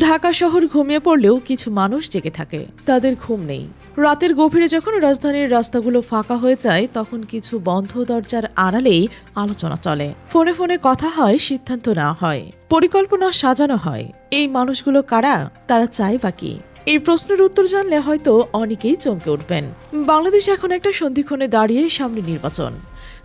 ঢাকা শহর ঘুমিয়ে পড়লেও কিছু মানুষ জেগে থাকে। তাদের ঘুম নেই। রাতের গভীরে যখন রাজধানীর রাস্তাগুলো ফাঁকা হয়ে যায়, তখন কিছু বন্ধ দরজার আড়ালেই আলোচনা চলে। ফোনে ফোনে কথা হয়, সিদ্ধান্ত না হয়। পরিকল্পনা সাজানো হয়। এই মানুষগুলো কারা? তারা চায় বা কি? এই প্রশ্নের উত্তর জানলে হয়তো অনেকেই চমকে উঠবেন। বাংলাদেশ এখন একটা সন্ধিক্ষণে দাঁড়িয়ে সামনে নির্বাচন।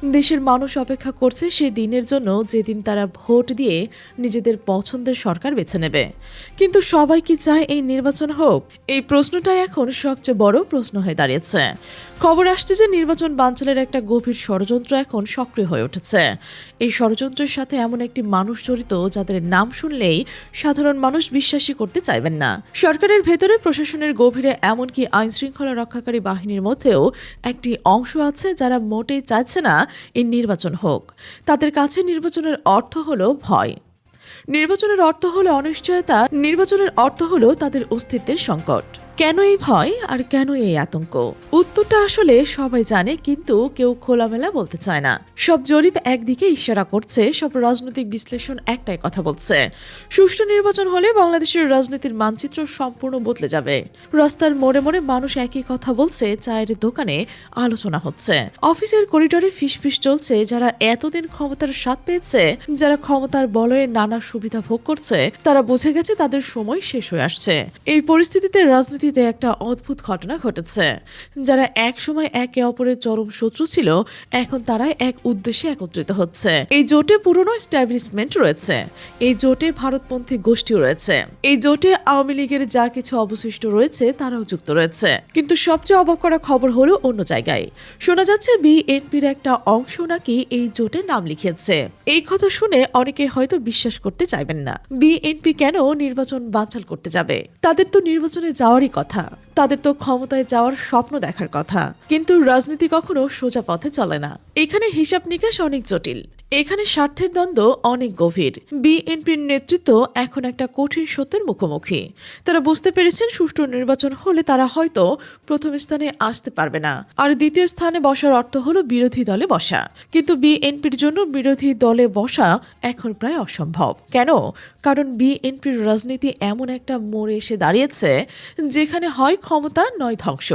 দেশের মানুষ অপেক্ষা করছে সেই দিনের জন্য যেদিন তারা ভোট দিয়ে নিজেদের পছন্দের সরকার বেছে নেবে। কিন্তু সবাই কি চায় এই নির্বাচন হোক? এই প্রশ্নটাই এখন সবচেয়ে বড় প্রশ্ন হয়ে দাঁড়িয়েছে। খবর আসছে যে নির্বাচন বাঞ্চালের একটা গভীর ষড়যন্ত্র এখন সক্রিয় হয়ে উঠেছে। এই ষড়যন্ত্রের সাথে এমন একটি মানুষ জড়িত যাদের নাম শুনলেই সাধারণ মানুষ বিশ্বাসই করতে চাইবেন না। সরকারের ভেতরে প্রশাসনের গভীরে এমনকি আইনশৃঙ্খলা রক্ষাকারী বাহিনীর মধ্যেও একটি অংশ আছে যারা মোটেই চাইছে না এই নির্বাচন হোক। তাদের কাছে নির্বাচনের অর্থ হলো ভয়। নির্বাচনের অর্থ হলো অনিশ্চয়তা। নির্বাচনের অর্থ হলো তাদের অস্তিত্বের সংকট। কেন এই ভয় আর কেন এই আতঙ্ক? উত্তরটা আসলে সবাই জানে, কিন্তু কেউ খোলামেলা বলতে চায় না। সব জরিপ একদিকে ইশারা করছে, সব রাজনৈতিক বিশ্লেষণ একটাই কথা বলছে। সুষ্ঠু নির্বাচন হলে বাংলাদেশের রাজনীতির মানচিত্র সম্পূর্ণ বদলে যাবে। রাস্তার মোড়ে মোড়ে মানুষ একই কথা বলছে, চায়ের দোকানে আলোচনা হচ্ছে। অফিসের করিডোরে ফিসফিস চলছে, যারা এতদিন ক্ষমতার স্বাদ পেয়েছে, যারা ক্ষমতার বলয়ে নানা সুবিধা ভোগ করছে, তারা বুঝে গেছে তাদের সময় শেষ হয়ে আসছে। এই পরিস্থিতিতে রাজনীতিতে একটা অদ্ভুত ঘটনা ঘটেছে। যারা এক সময় একে অপরের চরম শত্রু ছিল, এখন তারা এক উদ্দেশ্যে একত্রিত হচ্ছে। এই জোটে পুরনো স্ট্যাবলিশমেন্ট রয়েছে। এই জোটে ভারতপন্থী গোষ্ঠীও রয়েছে। এই জোটে আওয়ামী লীগের যা কিছু অবশিষ্ট রয়েছে, তারাও যুক্ত রয়েছে। কিন্তু সবচেয়ে অবাক করা খবর হলো অন্য জায়গায়। শোনা যাচ্ছে বিএনপির একটা অংশ নাকি এই জোটে নাম লিখেছে এই কথা শুনে অনেকে হয়তো বিশ্বাস করতে চাইবেন না। বিএনপি কেন নির্বাচন বানচাল করতে যাবে? তাদের তো নির্বাচনে যাওয়ারই কথা। তাদের তো ক্ষমতায় যাওয়ার স্বপ্ন দেখার কথা। কিন্তু রাজনীতি কখনো সোজা পথে চলে না। এখানে হিসাব নিকাশ অনেক জটিল। এখানে স্বার্থের দ্বন্দ্ব অনেক গভীর। বিএনপির নেতৃত্ব এখন একটা কঠিন সত্যের মুখোমুখি। তারা বুঝতে পেরেছেন সুষ্ঠু নির্বাচন হলে তারা হয়তো প্রথম স্থানে আসতে পারবে না। আর দ্বিতীয় স্থানে বসার অর্থ হলো বিরোধী দলে বসা। কিন্তু বিএনপির জন্য বিরোধী দলে বসা এখন প্রায় অসম্ভব। কেন? কারণ বিএনপির রাজনীতি এমন একটা মোড়ে এসে দাঁড়িয়েছে, যেখানে হয় ক্ষমতা, নয় ধ্বংস।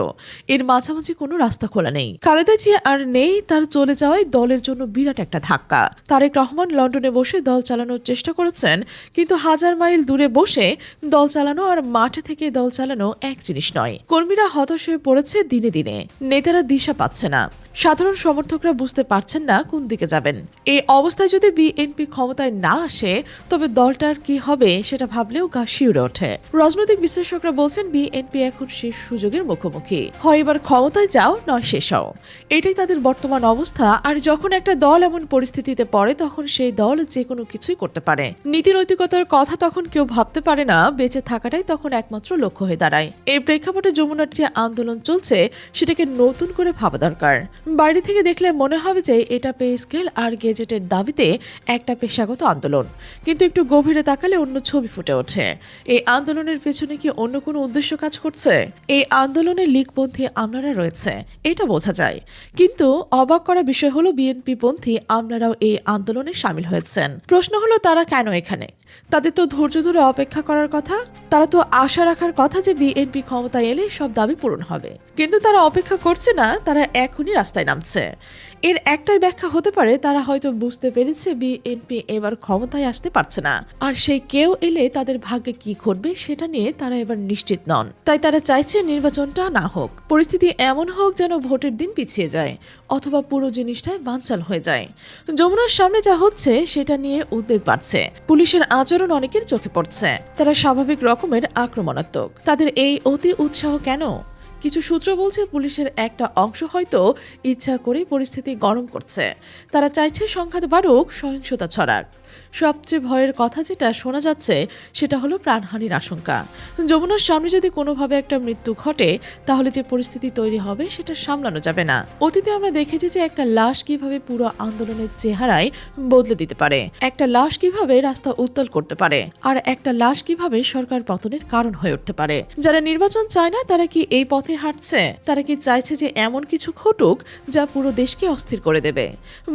এর মাঝামাঝি কোনো রাস্তা খোলা নেই। খালেদা জিয়া আর নেই, তার চলে যাওয়ায় দলের জন্য বিরাট একটা ধাক্কা। তারেক রহমান লন্ডনে বসে দল চালানোর চেষ্টা করেছেন, কিন্তু হাজার মাইল দূরে বসে দল চালানো আর মাঠে থেকে দল চালানো এক জিনিস নয়। কর্মীরা হতাশ হয়ে পড়েছে দিনে দিনে। নেতারা দিশা পাচ্ছে না। সাধারণ সমর্থকরা বুঝতে পারছেন না কোন দিকে যাবেন। এই অবস্থায় যদি বিএনপি ক্ষমতায় না আসে, তবে দলটার কি হবে সেটা ভাবলেও গা শিউরে ওঠে। রাজনৈতিক বিশ্লেষকরা বলছেন, বিএনপি এখন শেষ সুযোগের মুখোমুখি। হয় এবার ক্ষমতায় যাও, নয় শেষ হও। এটাই তাদের বর্তমান অবস্থা। আর যখন একটা দল এমন পরিস্থিতিতে পড়ে, তখন সেই দল যে কোনো কিছুই করতে পারে। নীতি নৈতিকতার কথা তখন কেউ ভাবতে পারে না, বেঁচে থাকাটাই তখন একমাত্র লক্ষ্য হয়ে দাঁড়ায়। এই প্রেক্ষাপটে যমুনার যে আন্দোলন চলছে, সেটাকে নতুন করে ভাবা দরকার। বাইরে থেকে দেখলে মনে হবে যে এটা পে স্কেল আর গেজেটের দাবিতে একটা পেশাগত আন্দোলন। কিন্তু একটু গভীরে তাকালে অন্য ছবি ফুটে ওঠে। এই আন্দোলনের পেছনে কি অন্য কোনো উদ্দেশ্য কাজ করছে? এই আন্দোলনে লীগপন্থী আমলারা রয়েছে, এটা বোঝা যায়। কিন্তু অবাক করা বিষয় হলো বিএনপি পন্থী আমলারাও এই আন্দোলনে সামিল হয়েছেন। প্রশ্ন হলো তারা কেন এখানে? তাদের তো ধৈর্য ধরে অপেক্ষা করার কথা, তারা তো আশা রাখার কথা যে বিএনপি ক্ষমতায় এলে সব দাবি পূরণ হবে। কিন্তু তারা অপেক্ষা করছে না, তারা এখনই রাস্তায় নামছে। এর একটাই ব্যাখ্যা হতে পারে, তারা হয়তো বুঝতে পেরেছে বিএনপি এবার ক্ষমতায় আসতে পারছে না। আর সেই কেউ এলে তাদের ভাগ্যে কি ঘটবে সেটা নিয়ে তারা এবার নিশ্চিত নন। তাই তারা চাইছে নির্বাচনটা না হোক, পরিস্থিতি এমন হোক যেন ভোটের দিন পিছিয়ে যায়, অথবা পুরো জিনিসটাই বানচাল হয়ে যায়। যমুনার সামনে যা হচ্ছে সেটা নিয়ে উদ্বেগ বাড়ছে। পুলিশের আচরণ অনেকের চোখে পড়ছে। তারা স্বাভাবিক রকমের আক্রমণাত্মক। তাদের এই অতি উৎসাহ কেন? কিছু সূত্র বলছে পুলিশের একটা অংশ হয়তো ইচ্ছা করে পরিস্থিতি গরম করছে। তারা চাইছে সংঘাত বাড়ুক, সহিংসতা ছড়াক। সবচেয়ে ভয়ের কথা যেটা শোনা যাচ্ছে, সেটা হলো প্রাণহানির আশঙ্কা। যমুনার সামনে যদি কোনোভাবে একটা মৃত্যু ঘটে, তাহলে যে পরিস্থিতি তৈরি হবে, সেটা সামলানো যাবে না। অতীতে আমরা দেখেছি যে একটা লাশ কীভাবে পুরো আন্দোলনের চেহারায় বদলে দিতে পারে। একটা লাশ কীভাবে রাস্তা উত্তাল করতে পারে। আর একটা লাশ কীভাবে সরকার পতনের কারণ হয়ে উঠতে পারে। যারা নির্বাচন চায় না, তারা কি এই পথে পথে হাঁটছে, তারা কি চাইছে যে এমন কিছু ঘটুক যা পুরো দেশকে অস্থির করে দেবে?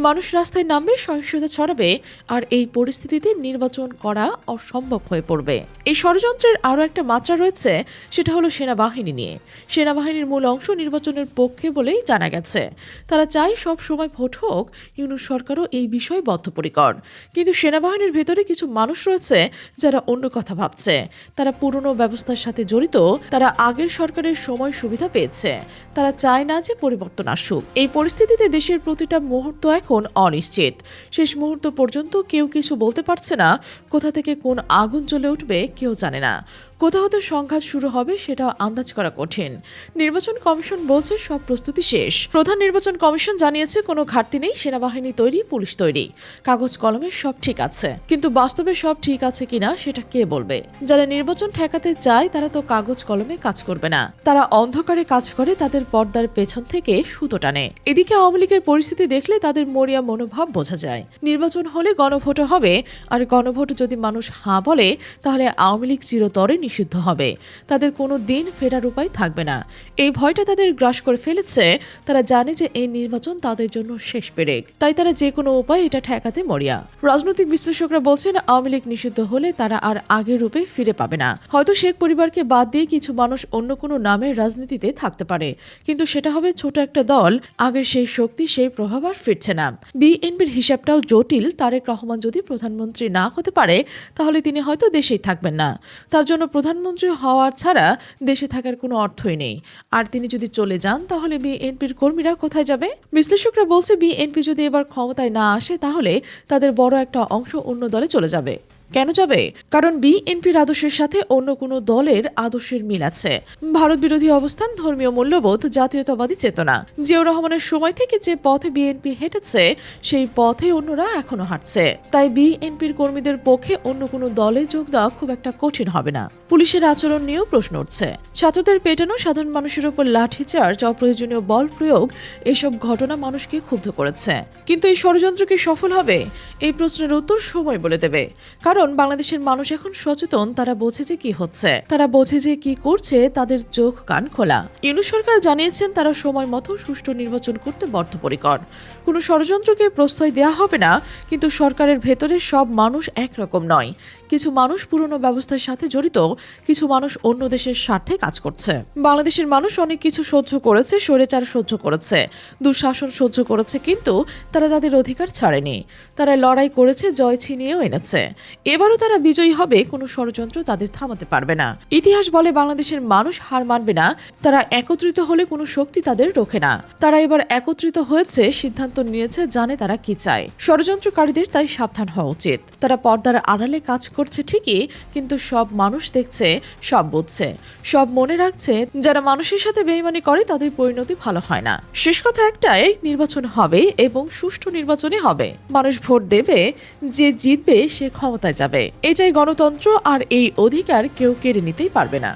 মানুষ রাস্তায় নামবে, সহিংসতা ছড়াবে, আর এই পরিস্থিতিতে নির্বাচন করা অসম্ভব হয়ে পড়বে। এই ষড়যন্ত্রের আরও একটা মাত্রা রয়েছে, সেটা হলো সেনাবাহিনী নিয়ে। সেনাবাহিনীর মূল অংশ নির্বাচনের পক্ষে বলেই জানা গেছে। তারা চায় সব সময় ভোট হোক, ইউনুস সরকারও এই বিষয়ে বদ্ধপরিকর। কিন্তু সেনাবাহিনীর ভেতরে কিছু মানুষ রয়েছে যারা অন্য কথা ভাবছে। তারা পুরনো ব্যবস্থার সাথে জড়িত, তারা আগের সরকারের সময় সুবিধা পেয়েছে। তারা চায় না যে পরিবর্তন আসুক। এই পরিস্থিতিতে দেশের প্রতিটা মুহূর্ত এখন অনিশ্চিত। শেষ মুহূর্ত পর্যন্ত কেউ কিছু বলতে পারছে না। কোথা থেকে কোন আগুন জ্বলে উঠবে কেউ জানে না। কোথা হতে সংঘাত শুরু হবে সেটা আন্দাজ করা কঠিন। নির্বাচন কমিশন বলছে সব প্রস্তুতি শেষ। প্রধান নির্বাচন কমিশন জানিয়েছে কোনো ঘাটতি নেই, সেনাবাহিনী তৈরি, পুলিশ তৈরি। কাগজ কলমে সব ঠিক আছে। কিন্তু বাস্তবে সব ঠিক আছে কিনা সেটা কে বলবে? যারা নির্বাচন ঠেকাতে চায়, তারা তো কাগজ কলমে কাজ করবে না। তারা অন্ধকারে কাজ করে তাদের পর্দার পেছন থেকে সুতো টানে। এদিকে আওয়ামী লীগের পরিস্থিতি দেখলে তাদের মরিয়া মনোভাব বোঝা যায়। নির্বাচন হলে গণভোট হবে। আর গণভোট যদি মানুষ হাঁ বলে, তাহলে আওয়ামী লীগ চিরতরে নিষিদ্ধ হবে। তাদের কোনো দিন ফেরার উপায় থাকবে না। এই ভয়টা তাদের গ্রাস করে ফেলেছে। তারা জানে যে এই নির্বাচন তাদের জন্য শেষ পেরেক। তাই তারা যে কোনো উপায় এটা ঠেকাতে মরিয়া। রাজনৈতিক বিশ্লেষকরা বলছেন, আওয়ামী লীগ নিষিদ্ধ হলে তারা আর আগের রূপে ফিরে পাবে না। হয়তো শেখ পরিবারকে বাদ দিয়ে কিছু মানুষ অন্য কোনো নামের রাজনীতিতে থাকতে পারে। কিন্তু সেটা হবে ছোট একটা দল। আগের সেই শক্তি, সেই প্রভাব আর ফিরছে না। বিএনপির হিসাবটাও জটিল। তারেক রহমান যদি প্রধানমন্ত্রী না হতে পারে, তাহলে তিনি হয়তো দেশেই থাকবেন না। তার জন্য প্রধানমন্ত্রী হওয়ার ছাড়া দেশে থাকার কোনো অর্থই নেই। আর তিনি যদি চলে যান, তাহলে বিএনপির কর্মীরা কোথায় যাবে? বিশ্লেষকরা বলছে, বিএনপি যদি এবার ক্ষমতায় না আসে, তাহলে তাদের বড় একটা অংশ অন্য দলে চলে যাবে। কেন যাবে? কারণ বিএনপির আদর্শের সাথে অন্য কোনো দলের আদর্শের মিল আছে। ভারত বিরোধী অবস্থান, ধর্মীয় মূল্যবোধ, জাতীয়তাবাদী চেতনা। জিয়াউর রহমানের সময় থেকে যে পথে বিএনপি হেঁটেছে, সেই পথে অন্যরা এখনও হাঁটছে। তাই বিএনপির কর্মীদের পক্ষে অন্য কোনো দলে যোগ দেওয়া খুব একটা কঠিন হবে না। পুলিশের আচরণ নিয়েও প্রশ্ন উঠছে। ছাত্রদের পেটানো সাধারণ মানুষের উপর লাঠিচার্জ, অপ্রয়োজনীয় বল প্রয়োগ, এসব ঘটনা মানুষকে ক্ষুব্ধ করেছে। কিন্তু এই ষড়যন্ত্র কি সফল হবে? এই প্রশ্নের উত্তর সময় বলে দেবে। কারণ বাংলাদেশের মানুষ এখন সচেতন, তারা বোঝে যে কি হচ্ছে। তারা বোঝে যে কি করছে, তাদের চোখ কান খোলা। ইউনু সরকার জানিয়েছেন, তারা সময় মতো সুষ্ঠু নির্বাচন করতে বদ্ধপরিকর। কোনো ষড়যন্ত্রকে প্রশ্রয় দেওয়া হবে না, কিন্তু সরকারের ভেতরে সব মানুষ একরকম নয়। কিছু মানুষ পুরনো ব্যবস্থার সাথে জড়িত কিছু মানুষ অন্য দেশের স্বার্থে কাজ করছে। বাংলাদেশের মানুষ অনেক কিছু সহ্য করেছে, স্বৈরাচার সহ্য করেছে। দুঃশাসন সহ্য করেছে, কিন্তু তারা তাদের অধিকার ছাড়েনি। তারা লড়াই করেছে, জয় ছিনিয়েও এনেছে। এবারও তারা বিজয়ী হবে, কোনো ষড়যন্ত্র তাদের থামাতে পারবে না। ইতিহাস বলে বাংলাদেশের মানুষ হার মানবে না, তারা একত্রিত হলে কোনো শক্তি তাদের রোখে না। তারা এবার একত্রিত হয়েছে, সিদ্ধান্ত নিয়েছে, জানে তারা কি চায়। ষড়যন্ত্রকারীদের তাই সাবধান হওয়া উচিত। তারা পর্দার আড়ালে কাজ করছে ঠিকই, কিন্তু সব মানুষ দেখছে, সব বুঝছে। সব মনে রাখছে, যারা মানুষের সাথে বেইমানি করে, তাদের পরিণতি ভালো হয় না। শেষ কথা একটাই, নির্বাচন হবে এবং সুষ্ঠু নির্বাচনই হবে। মানুষ ভোট দেবে, যে জিতবে, সে ক্ষমতায় যাবে। এটাই গণতন্ত্র আর এই অধিকার কেউ কেড়ে নিতেই পারবে না।